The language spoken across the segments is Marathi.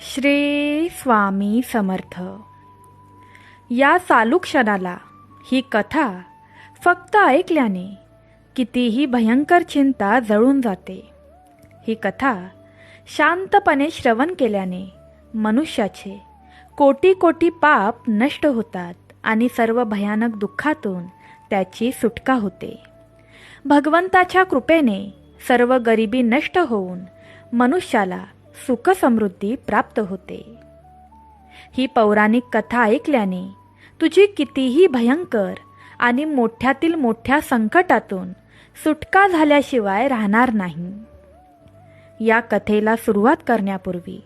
श्री स्वामी समर्थ. या चालू क्षणाला ही कथा फक्त ऐकल्याने कितीही भयंकर चिंता जळून जाते. ही कथा शांतपणे श्रवण केल्याने मनुष्याचे कोटी कोटी पाप नष्ट होतात आणि सर्व भयानक दुःखातून त्याची सुटका होते. भगवंताच्या कृपेने सर्व गरिबी नष्ट होऊन मनुष्याला सुखसमृद्धी प्राप्त होते. ही पौराणिक कथा ऐकल्याने तुझी कितीही भयंकर आणि मोठ्यातील मोठ्या संकटातून सुटका झाल्याशिवाय राहणार नाही. या कथेला सुरुवात करण्यापूर्वी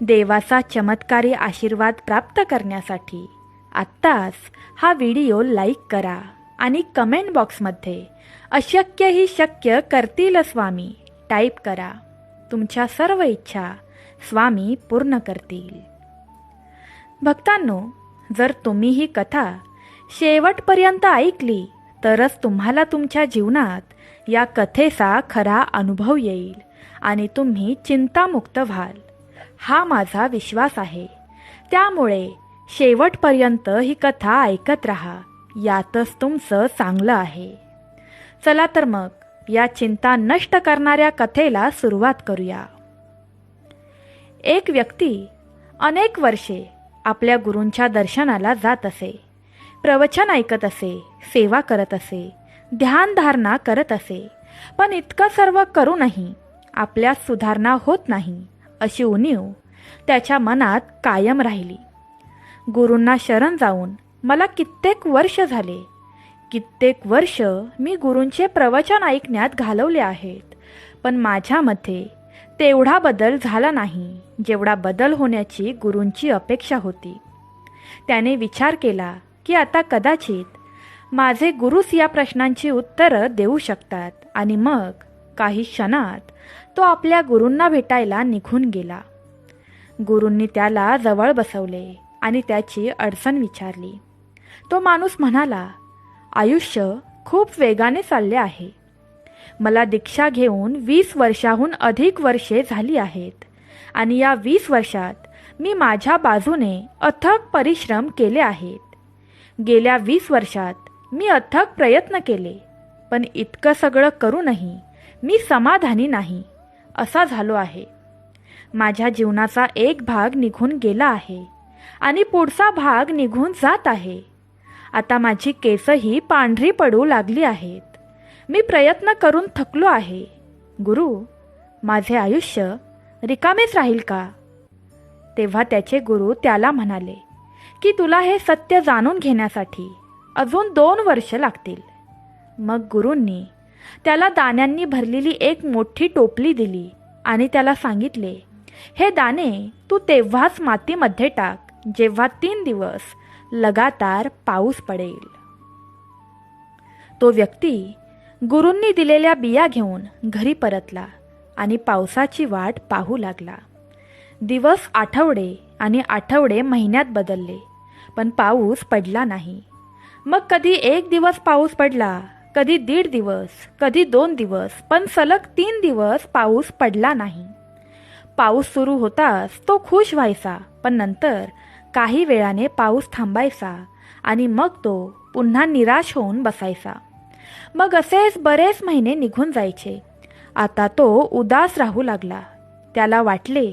देवाचा चमत्कारी आशीर्वाद प्राप्त करण्यासाठी आत्ताच हा व्हिडिओ लाईक करा आणि कमेंट बॉक्समध्ये अशक्य ही शक्य करतील स्वामी टाईप करा. तुमच्या सर्व इच्छा स्वामी पूर्ण करतील. भक्तांनो जर तुम्ही ही कथा शेवटपर्यंत ऐकली तरच तुम्हाला तुमच्या जीवनात या कथेचा खरा अनुभव येईल आणि तुम्ही चिंतामुक्त व्हाल. हा माझा विश्वास आहे. त्यामुळे शेवटपर्यंत ही कथा ऐकत राहा यातच तुमचं चांगलं आहे. चला तर मग या चिंता नष्ट करणाऱ्या कथेला सुरुवात करूया. एक व्यक्ती अनेक वर्षे आपल्या गुरूंच्या दर्शनाला जात असे प्रवचन ऐकत असे सेवा करत असे ध्यानधारणा करत असे पण इतकं सर्व करूनही आपल्यात सुधारणा होत नाही अशी उणीव त्याच्या मनात कायम राहिली. गुरूंना शरण जाऊन मला कित्येक वर्ष झाले कित्येक वर्ष मी गुरूंचे प्रवचन ऐकण्यात घालवले आहेत. पण माझ्यामध्ये तेवढा बदल झाला नाही जेवढा बदल होण्याची गुरूंची अपेक्षा होती. त्याने विचार केला की आता कदाचित माझे गुरुच या प्रश्नांची उत्तरं देऊ शकतात आणि मग काही क्षणात तो आपल्या गुरूंना भेटायला निघून गेला. गुरूंनी त्याला जवळ बसवले आणि त्याची अडचण विचारली. तो माणूस म्हणाला आयुष्य खूप वेगाने चालले आहे. मला दीक्षा घेऊन वीस वर्षाहून अधिक वर्षे झाली आहेत आणि या वीस वर्षात मी माझ्या बाजूने अथक परिश्रम केले आहेत. गेल्या वीस वर्षात मी अथक प्रयत्न केले पण इतकं सगळं करूनही मी समाधानी नाही असा झालो आहे. माझ्या जीवनाचा एक भाग निघून गेला आहे आणि पुढचा भाग निघून जात आहे. आता माझी केसही पांढरी पडू लागली आहेत. मी प्रयत्न करून थकलो आहे. गुरु माझे आयुष्य रिकामेच राहील का? तेव्हा त्याचे गुरु त्याला म्हणाले की तुला हे सत्य जाणून घेण्यासाठी अजून दोन वर्ष लागतील. मग गुरूंनी त्याला दाण्यांनी भरलेली एक मोठी टोपली दिली आणि त्याला सांगितले हे दाणे तू तेव्हाच मातीमध्ये टाक जेव्हा तीन दिवस लगातार पाऊस पडेल. तो व्यक्ती गुरूंनी दिलेल्या बिया घेऊन घरी परतला आणि पावसाची वाट पाहू लागला. दिवस आठवडे आणि आठवडे महिन्यात बदलले पण पाऊस पडला नाही. मग कधी एक दिवस पाऊस पडला कधी दीड दिवस कधी दोन दिवस पण सलग तीन दिवस पाऊस पडला नाही. पाऊस सुरू होताच तो खुश व्हायचा पण नंतर काही वेळाने पाऊस थांबायचा आणि मग तो पुन्हा निराश होऊन बसायचा. मग असेच बरेच महिने निघून जायचे. आता तो उदास राहू लागला. त्याला वाटले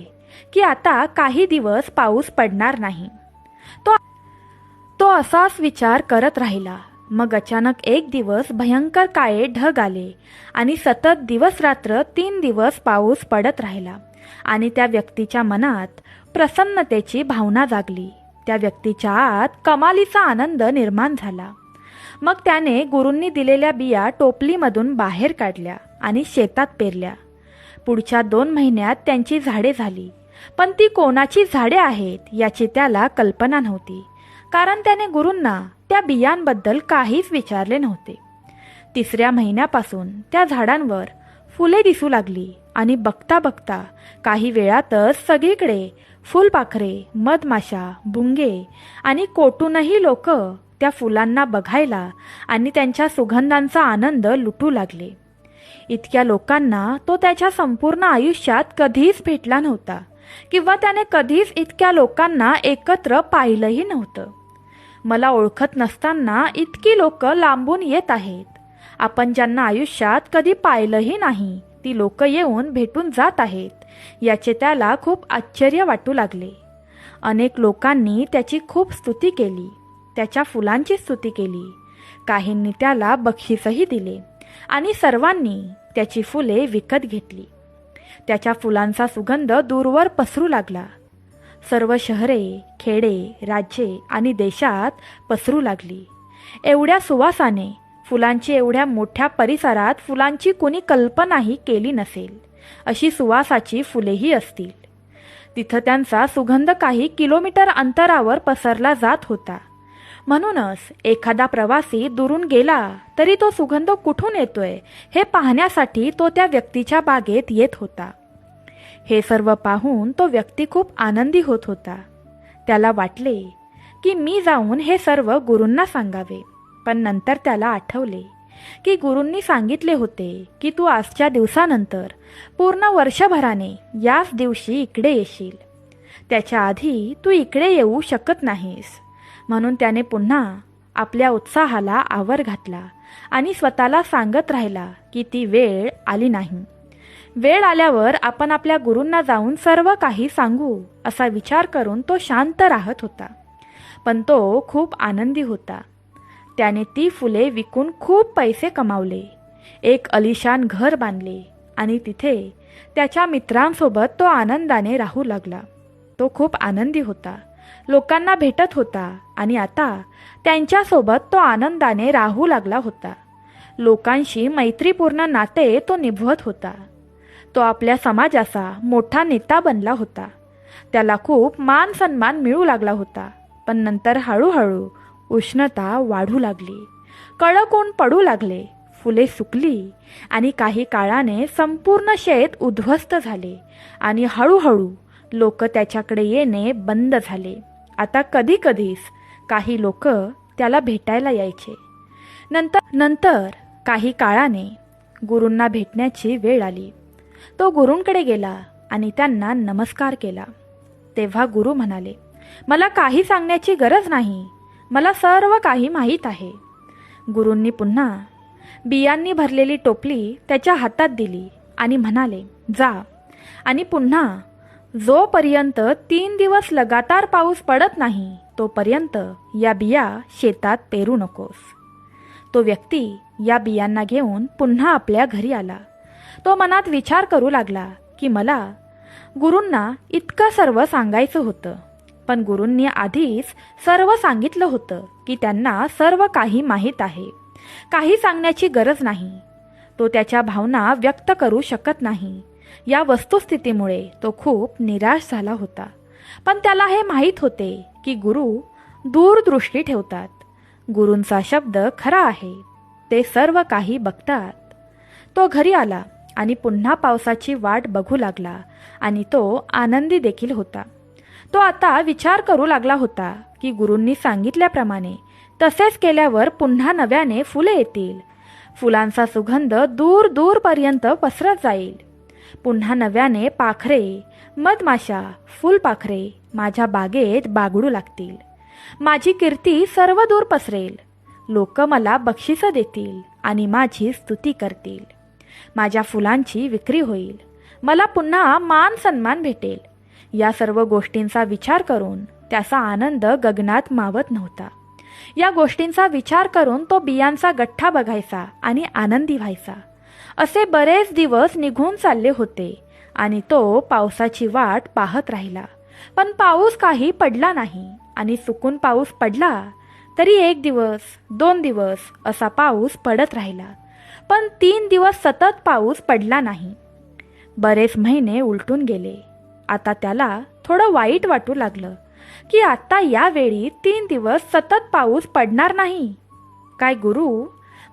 की आता काही दिवस पाऊस पडणार नाही. तो तो असाच विचार करत राहिला. मग अचानक एक दिवस भयंकर काळे ढग आले आणि सतत दिवस रात्र तीन दिवस पाऊस पडत राहिला. आणि त्या व्यक्तीच्या मनात प्रसन्नतेची भावना जागली. त्या व्यक्तीच्या आत कमालीचा आनंद निर्माण झाला. मग त्याने गुरूंनी दिलेल्या बिया टोपलीमधून बाहेर काढल्या आणि शेतात पेरल्या. पुढच्या दोन महिन्यात त्यांची झाडे झाली. पण ती कोणाची झाडे आहेत याची त्याला कल्पना नव्हती. कारण त्याने गुरूंना त्या बियांबद्दल काहीच विचारले नव्हते. तिसऱ्या महिन्यापासून त्या झाडांवर फुले दिसू लागली आणि बघता बघता काही वेळातच सगळीकडे फुलपाखरे मधमाशा भुंगे आणि कोटूनही लोक त्या फुलांना बघायला आणि त्यांच्या सुगंधांचा आनंद लुटू लागले. इतक्या लोकांना तो त्याच्या संपूर्ण आयुष्यात कधीच भेटला नव्हता किंवा त्याने कधीच इतक्या लोकांना एकत्र पाहिलंही नव्हतं. मला ओळखत नसताना इतकी लोक लांबून येत आहेत. आपण ज्यांना आयुष्यात कधी पाहिलंही नाही ती लोक येऊन भेटून जात आहेत. याचे त्याला खूप आश्चर्य वाटू लागले. अनेक लोकांनी त्याची खूप स्तुती केली त्याच्या फुलांची स्तुती केली. काहींनी त्याला बक्षीसही दिले आणि सर्वांनी त्याची फुले विकत घेतली. त्याच्या फुलांचा सुगंध दूरवर पसरू लागला. सर्व शहरे खेडे राज्ये आणि देशात पसरू लागली. एवढ्या सुवासाने फुलांची एवढ्या मोठ्या परिसरात फुलांची कुणी कल्पनाही केली नसेल. अशी सुवासाची फुलेही असतील. तिथं त्यांचा सुगंध काही किलोमीटर अंतरावर पसरला जात होता. म्हणूनच एखादा प्रवासी दुरून गेला तरी तो सुगंध कुठून येतोय हे पाहण्यासाठी तो त्या व्यक्तीच्या बागेत येत होता. हे सर्व पाहून तो व्यक्ती खूप आनंदी होत होता. त्याला वाटले की मी जाऊन हे सर्व गुरूंना सांगावे. पण नंतर त्याला आठवले की गुरूंनी सांगितले होते की तू आजच्या दिवसानंतर पूर्ण वर्षभराने याच दिवशी इकडे येशील. त्याच्या आधी तू इकडे येऊ शकत नाहीस. म्हणून त्याने पुन्हा आपल्या उत्साहाला आवर घातला आणि स्वतःला सांगत राहिला की ती वेळ आली नाही. वेळ आल्यावर आपण आपल्या गुरूंना जाऊन सर्व काही सांगू असा विचार करून तो शांत राहत होता. पण तो खूप आनंदी होता. त्याने ती फुले विकून खूप पैसे कमावले. एक अलिशान घर बांधले आणि तिथे त्याच्या मित्रांसोबत तो आनंदाने राहू लागला. तो खूप आनंदी होता. लोकांना भेटत होता आणि आता त्यांच्यासोबत तो आनंदाने राहू लागला होता. लोकांशी मैत्रीपूर्ण नाते तो निभवत होता. तो आपल्या समाजाचा मोठा नेता बनला होता. त्याला खूप मान सन्मान मिळू लागला होता पण नंतर हळूहळू उष्णता वाढू लागली. कडक ऊन पडू लागले फुले सुकली आणि काही काळाने संपूर्ण शेत उद्ध्वस्त झाले आणि हळूहळू लोक त्याच्याकडे येणे बंद झाले. आता कधी कधीच काही लोक त्याला भेटायला यायचे. नंतर नंतर काही काळाने गुरूंना भेटण्याची वेळ आली. तो गुरूंकडे गेला आणि त्यांना नमस्कार केला. तेव्हा गुरु म्हणाले मला काही सांगण्याची गरज नाही. मला सर्व काही माहीत आहे. गुरूंनी पुन्हा बियांनी भरलेली टोपली त्याच्या हातात दिली आणि म्हणाले जा. आणि पुन्हा जोपर्यंत तीन दिवस लगातार पाऊस पडत नाही तोपर्यंत या बिया शेतात पेरू नकोस. तो व्यक्ती या बियांना घेऊन पुन्हा आपल्या घरी आला. तो मनात विचार करू लागला की मला गुरूंना इतकं सर्व सांगायचं होतं. पण गुरूंनी आधीच सर्व सांगितलं होतं की त्यांना सर्व काही माहीत आहे. काही सांगण्याची गरज नाही. तो त्याच्या भावना व्यक्त करू शकत नाही. या वस्तुस्थितीमुळे तो खूप निराश झाला होता. पण त्याला हे माहीत होते की गुरु दूरदृष्टी ठेवतात. गुरूंचा शब्द खरा आहे. ते सर्व काही बघतात. तो घरी आला. आणि पुन्हा पावसाची वाट बघू लागला आणि तो आनंदी देखील होता. तो आता विचार करू लागला होता की गुरूंनी सांगितल्याप्रमाणे तसेच केल्यावर पुन्हा नव्याने फुले येतील. फुलांचा सुगंध दूर दूरपर्यंत पसरत जाईल. पुन्हा नव्याने पाखरे मधमाशा फुलपाखरे माझ्या बागेत बागडू लागतील. माझी कीर्ती सर्व दूर पसरेल. लोक मला बक्षिसं देतील आणि माझी स्तुती करतील. माझ्या फुलांची विक्री होईल. मला पुन्हा मान सन्मान भेटेल. या सर्व गोष्टींचा विचार करून त्याचा आनंद गगनात मावत नव्हता. या गोष्टींचा विचार करून तो बियांचा गठ्ठा बघायचा आणि आनंदी व्हायचा. असे बरेच दिवस निघून चालले होते आणि तो पावसाची वाट पाहत राहिला. पण पाऊस काही पडला नाही आणि चुकून पाऊस पडला तरी एक दिवस दोन दिवस असा पाऊस पडत राहिला. पण तीन दिवस सतत पाऊस पडला नाही. बरेच महिने उलटून गेले. आता त्याला थोडं वाईट वाटू लागलं की आता यावेळी तीन दिवस सतत पाऊस पडणार नाही. काय गुरु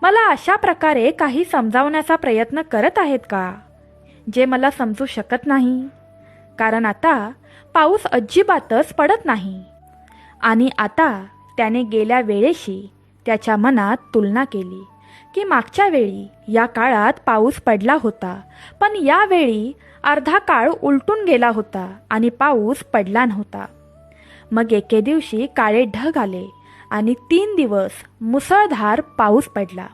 मला अशा प्रकारे काही समजावण्याचा प्रयत्न करत आहेत का? जे मला समजू शकत नाही. कारण आता पाऊस अजिबातच पडत नाही. आणि आता त्याने गेल्या वेळेशी त्याच्या मनात तुलना केली. की मागच्या वेळी या काळात पाऊस पडला होता पण यावेळी अर्धा काळ उलटून गेला होता आणि पाऊस पडला नव्हता. मग एके दिवशी काळे ढग आले आणि तीन दिवस मुसळधार पाऊस पडला.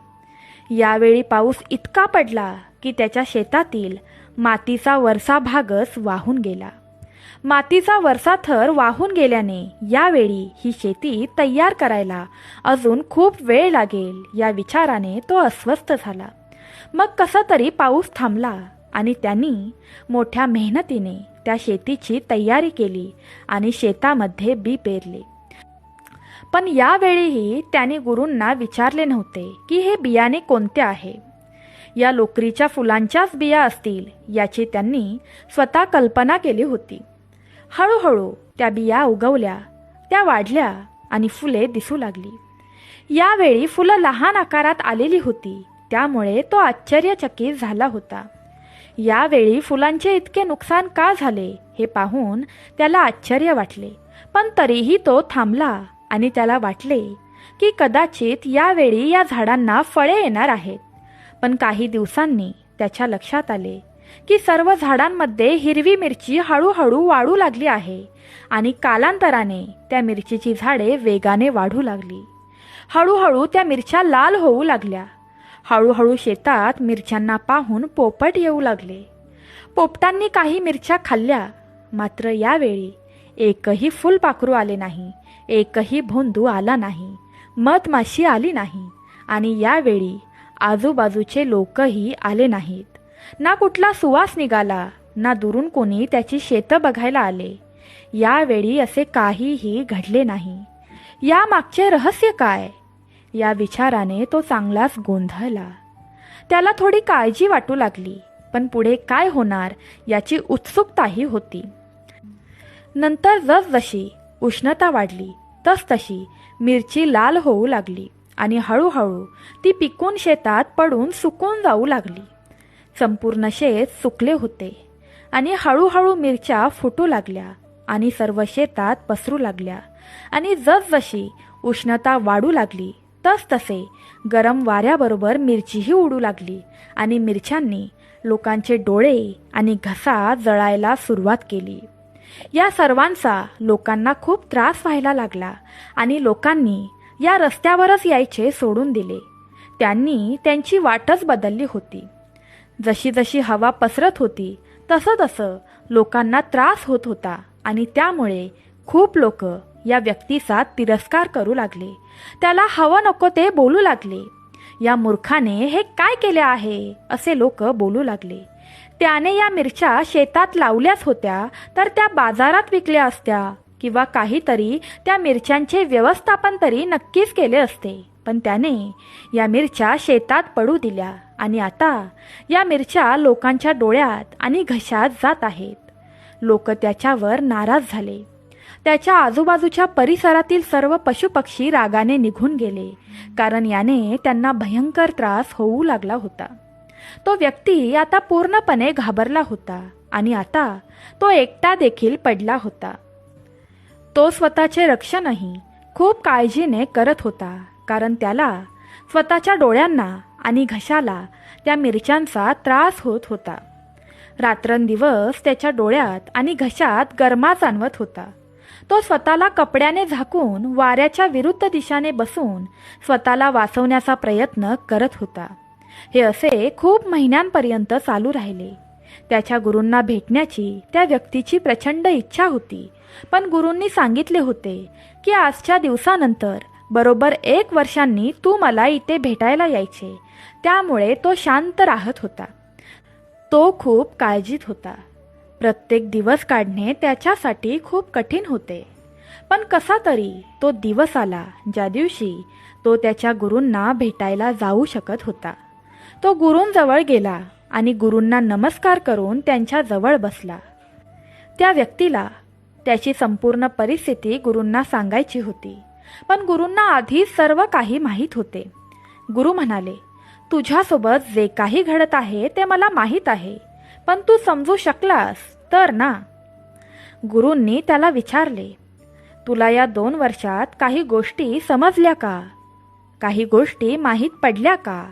यावेळी पाऊस इतका पडला की त्याच्या शेतातील मातीचा वरचा भागच वाहून गेला. मातीचा वरचा थर वाहून गेल्याने यावेळी ही शेती तयार करायला अजून खूप वेळ लागेल या विचाराने तो अस्वस्थ झाला. मग कसा तरी पाऊस थांबला आणि त्यांनी मोठ्या मेहनतीने त्या शेतीची तयारी केली आणि शेतामध्ये बी पेरले. पण यावेळीही त्याने गुरूंना विचारले नव्हते की हे बियाणे कोणते आहे? या लोकरीच्या फुलांच्याच बिया असतील याची त्यांनी स्वतः कल्पना केली होती. हळूहळू त्या बिया उगवल्या त्या वाढल्या आणि फुले दिसू लागली. यावेळी फुलं लहान आकारात आलेली होती त्यामुळे तो आश्चर्यचकित झाला होता. यावेळी फुलांचे इतके नुकसान का झाले हे पाहून त्याला आश्चर्य वाटले पण तरीही तो थांबला आणि त्याला वाटले की कदाचित यावेळी या झाडांना फळे येणार आहेत. पण काही दिवसांनी त्याच्या लक्षात आले की सर्व झाडांमध्ये हिरवी मिरची हळूहळू वाढू लागली आहे आणि कालांतराने त्या मिरचीची झाडे वेगाने वाढू लागली. हळूहळू त्या मिरच्या लाल होऊ लागल्या. हळूहळू शेतात मिरच्यांना पाहून पोपट येऊ लागले. पोपटांनी काही मिरच्या खाल्ल्या. मात्र यावेळी एकही फुलपाखरू आले नाही. एकही भोंदू आला नाही. मधमाशी आली नाही. आणि यावेळी आजूबाजूचे लोकही आले नाहीत. ना कुठला सुवास निघाला ना दुरून कोणी त्याची शेतं बघायला आले. यावेळी असे काहीही घडले नाही. या मागचे रहस्य काय? या विचाराने तो चांगलाच गोंधळला. त्याला थोडी काळजी वाटू लागली पण पुढे काय होणार याची उत्सुकताही होती. नंतर जसजशी उष्णता वाढली तसतशी मिरची लाल होऊ लागली आणि हळूहळू ती पिकून शेतात पडून सुकून जाऊ लागली. संपूर्ण शेत सुकले होते. आणि हळूहळू मिरच्या फुटू लागल्या आणि सर्व शेतात पसरू लागल्या. आणि जसजशी उष्णता वाढू लागली तसतसे गरम वाऱ्याबरोबर मिरचीही उडू लागली आणि मिरच्यांनी लोकांचे डोळे आणि घसा जळायला सुरुवात केली. या सर्वांचा लोकांना खूप त्रास व्हायला लागला आणि लोकांनी या रस्त्यावरच यायचे सोडून दिले. त्यांनी त्यांची वाटच बदलली होती. जशी जशी हवा पसरत होती तसं तसं लोकांना त्रास होत होता आणि त्यामुळे खूप लोक या व्यक्तीचा तिरस्कार करू लागले. त्याला हवं नको ते बोलू लागले. या मूर्खाने हे काय केले आहे? असे लोक बोलू लागले. त्याने या मिरच्या शेतात लावल्याच होत्या तर त्या बाजारात विकल्या असत्या किंवा काहीतरी त्या मिरच्यांचे व्यवस्थापन तरी नक्कीच केले असते. पण त्याने या मिरच्या शेतात पडू दिल्या आणि आता या मिरच्या लोकांच्या डोळ्यात आणि घशात जात आहेत. लोक त्याच्यावर नाराज झाले. त्याच्या आजूबाजूच्या परिसरातील सर्व पशुपक्षी रागाने निघून गेले कारण याने त्यांना भयंकर त्रास होऊ लागला होता. तो व्यक्ती आता पूर्णपणे घाबरला होता आणि आता तो एकटा देखील पडला होता. तो स्वतःचे रक्षणही खूप काळजीने करत होता. कारण त्याला स्वतःच्या डोळ्यांना आणि घशाला त्या मिरच्यांचा त्रास होत होता. रात्रंदिवस त्याच्या डोळ्यात आणि घशात गरमा जाणवत होता. तो स्वतःला कपड्याने झाकून वाऱ्याच्या विरुद्ध दिशाने बसून स्वतःला वाचवण्याचा प्रयत्न करत होता. हे असे खूप महिन्यांपर्यंत चालू राहिले. त्याच्या गुरूंना भेटण्याची त्या व्यक्तीची प्रचंड इच्छा होती. पण गुरूंनी सांगितले होते की आजच्या दिवसानंतर बरोबर एक वर्षांनी तू मला इथे भेटायला यायचे. त्यामुळे तो शांत राहत होता. तो खूप काळजीत होता. प्रत्येक दिवस काढणे त्याच्यासाठी खूप कठीण होते. पण कसा तरी तो दिवस आला ज्या दिवशी तो त्याच्या गुरूंना भेटायला जाऊ शकत होता. तो गुरूंजवळ गेला आणि गुरूंना नमस्कार करून त्यांच्या जवळ बसला. त्या व्यक्तीला त्याची संपूर्ण परिस्थिती गुरूंना सांगायची होती. पण गुरूंना आधी सर्व काही माहीत होते. गुरु म्हणाले तुझ्यासोबत जे काही घडत आहे ते मला माहीत आहे पण तू समजू शकलास तर ना? गुरूंनी त्याला विचारले तुला या दोन वर्षात काही गोष्टी समजल्या का? काही गोष्टी माहीत पडल्या का?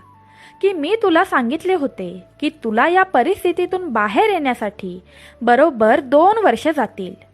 की मी तुला सांगितले होते की तुला या परिस्थितीतून बाहेर येण्यासाठी बरोबर दोन वर्ष जातील.